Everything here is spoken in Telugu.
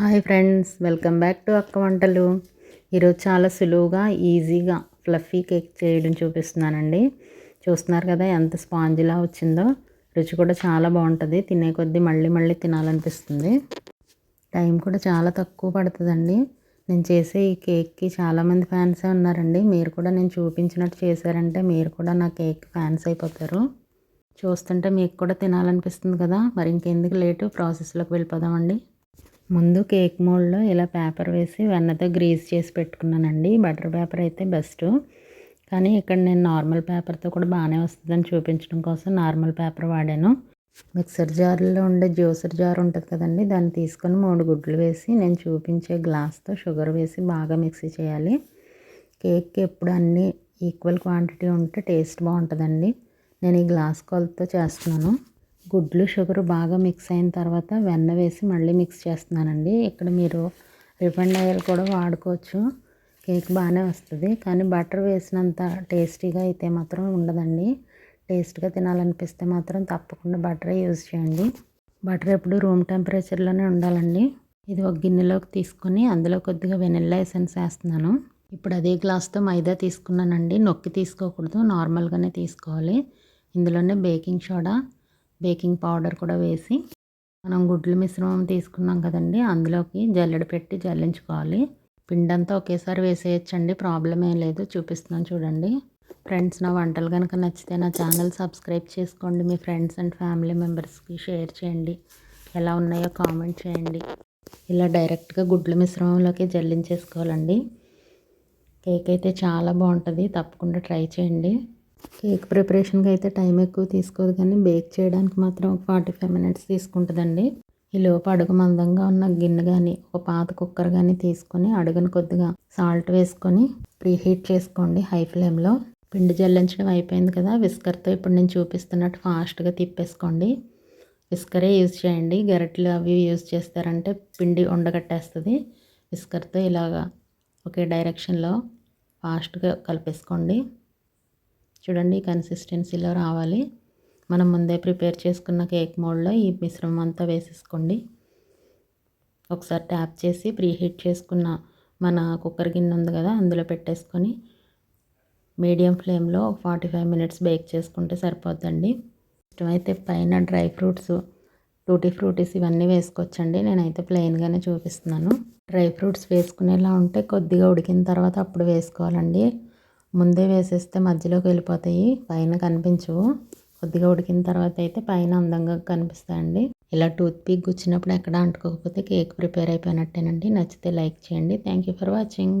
Hi friends welcome back to Akka Vantalu. ఈరోజు చాలా సులువుగా ఈజీగా ఫ్లఫీ కేక్ చేయడం చూపిస్తున్నానండి. చూస్తున్నారు కదా ఎంత స్పాంజిలా వచ్చిందో? రుచి కూడా చాలా బాగుంటుంది. తినే కొద్దీ మళ్ళీ మళ్ళీ తినాలనిపిస్తుంది. టైం కూడా చాలా తక్కువ పడుతుందండి. నేను చేసే ఈ కేక్కి చాలామంది ఫ్యాన్సే ఉన్నారండి. మీరు కూడా నేను చూపించినట్టు చేశారంటే మీరు కూడా నా కేక్ ఫ్యాన్స్ అయిపోతారు. చూస్తుంటే మీకు కూడా తినాలనిపిస్తుంది కదా. మరి ఇంకెందుకు లేటు? ప్రాసెస్లోకి వెళ్ళిపోదామండి. ముందు కేక్ మోల్డ్లో ఇలా పేపర్ వేసి వెన్నతో గ్రీజ్ చేసి పెట్టుకున్నానండి. బటర్ పేపర్ అయితే బెస్ట్. కానీ ఇక్కడ నేను నార్మల్ పేపర్తో కూడా బాగానే వస్తుందని చూపించడం కోసం నార్మల్ పేపర్ వాడాను. మిక్సర్ జార్లో ఉండే జ్యూసర్ జార్ ఉంటుంది కదండి దాన్ని తీసుకొని మూడు గుడ్లు వేసి నేను చూపించే గ్లాస్తో షుగర్ వేసి బాగా మిక్సీ చేయాలి. కేక్కి ఎప్పుడు అన్నీ ఈక్వల్ క్వాంటిటీ ఉంటే టేస్ట్ బాగుంటుందండి. నేను ఈ గ్లాస్ కొలతో చేస్తున్నాను. గుడ్లు షుగర్ బాగా మిక్స్ అయిన తర్వాత వెన్న వేసి మళ్ళీ మిక్స్ చేస్తున్నానండి. ఇక్కడ మీరు రిఫైండ్ ఆయిల్ కూడా వాడుకోవచ్చు. కేక్ బాగానే వస్తుంది. కానీ బటర్ వేసినంత టేస్టీగా అయితే మాత్రం ఉండదండి. టేస్ట్గా తినాలనిపిస్తే మాత్రం తప్పకుండా బటరే యూజ్ చేయండి. బటర్ ఎప్పుడు రూమ్ టెంపరేచర్లోనే ఉండాలండి. ఇది ఒక గిన్నెలోకి తీసుకొని అందులో కొద్దిగా వెనిల్లా ఎసెన్స్ వేస్తున్నాను. ఇప్పుడు అదే గ్లాస్తో మైదా తీసుకున్నానండి. నొక్కి తీసుకోకూడదు. నార్మల్గానే తీసుకోవాలి. ఇందులోనే బేకింగ్ సోడా బేకింగ్ పౌడర్ కూడా వేసి మనం గుడ్ల మిశ్రమం తీసుకున్నాం కదండి అందులోకి జల్లెడ పెట్టి జల్లించుకోవాలి. పిండంతా ఒకేసారి వేసేయచ్చండి ప్రాబ్లం ఏం లేదు చూపిస్తున్నాను చూడండి. ఫ్రెండ్స్ నా వంటలు కనుక నచ్చితే నా ఛానల్ సబ్స్క్రైబ్ చేసుకోండి మీ ఫ్రెండ్స్ అండ్ ఫ్యామిలీ మెంబర్స్కి షేర్ చేయండి. ఎలా ఉన్నాయో కామెంట్ చేయండి. ఇలా డైరెక్ట్గా గుడ్ల మిశ్రమంలోకి జల్లించేసుకోవాలండి. కేక్ అయితే చాలా బాగుంటుంది తప్పకుండా ట్రై చేయండి. కేక్ ప్రిపరేషన్కి అయితే టైం ఎక్కువ తీసుకోదు కానీ బేక్ చేయడానికి మాత్రం ఒక ఫార్టీ ఫైవ్ మినిట్స్ తీసుకుంటుందండి. ఈ లోపు అడుగు మందంగా ఉన్న గిన్నె కానీ ఒక పాత కుక్కర్ కానీ తీసుకొని అడుగును కొద్దిగా సాల్ట్ వేసుకొని ప్రీ హీట్ చేసుకోండి హై ఫ్లేమ్లో. పిండి జల్లించడం అయిపోయింది కదా విస్కర్తో ఇప్పుడు నేను చూపిస్తున్నట్టు ఫాస్ట్గా తిప్పేసుకోండి. విస్కరే యూజ్ చేయండి. గరిటెలు అవి యూజ్ చేస్తారంటే పిండి ఉండగట్టేస్తుంది. విస్కర్తో ఇలాగా ఒకే డైరెక్షన్లో ఫాస్ట్గా కలిపేసుకోండి. చూడండి కన్సిస్టెన్సీలో రావాలి. మనం ముందే ప్రిపేర్ చేసుకున్న కేక్ మోడ్లో ఈ మిశ్రమం అంతా వేసేసుకోండి. ఒకసారి ట్యాప్ చేసి ప్రీ హీట్ చేసుకున్న మన కుక్కర్ గిన్నె ఉంది కదా అందులో పెట్టేసుకొని మీడియం ఫ్లేమ్లో ఫార్టీ ఫైవ్ మినిట్స్ బేక్ చేసుకుంటే సరిపోద్దండి. ఇష్టమైతే పైన డ్రై ఫ్రూట్స్ టూటీ ఫ్రూటీస్ ఇవన్నీ వేసుకోవచ్చండి. నేనైతే ప్లెయిన్గానే చూపిస్తున్నాను. డ్రై ఫ్రూట్స్ వేసుకునేలా ఉంటే కొద్దిగా ఉడికిన తర్వాత అప్పుడు వేసుకోవాలండి. ముందే వేసేస్తే మధ్యలోకి వెళ్ళిపోతాయి. పైన కనిపించవు. కొద్దిగా ఉడికిన తర్వాత అయితే పైన అందంగా కనిపిస్తాయండి. ఇలా టూత్ పిక్ గుచ్చినప్పుడు ఎక్కడ అంటుకోకపోతే కేక్ ప్రిపేర్ అయిపోయినట్టేనండి. నచ్చితే లైక్ చేయండి. Thank you for watching.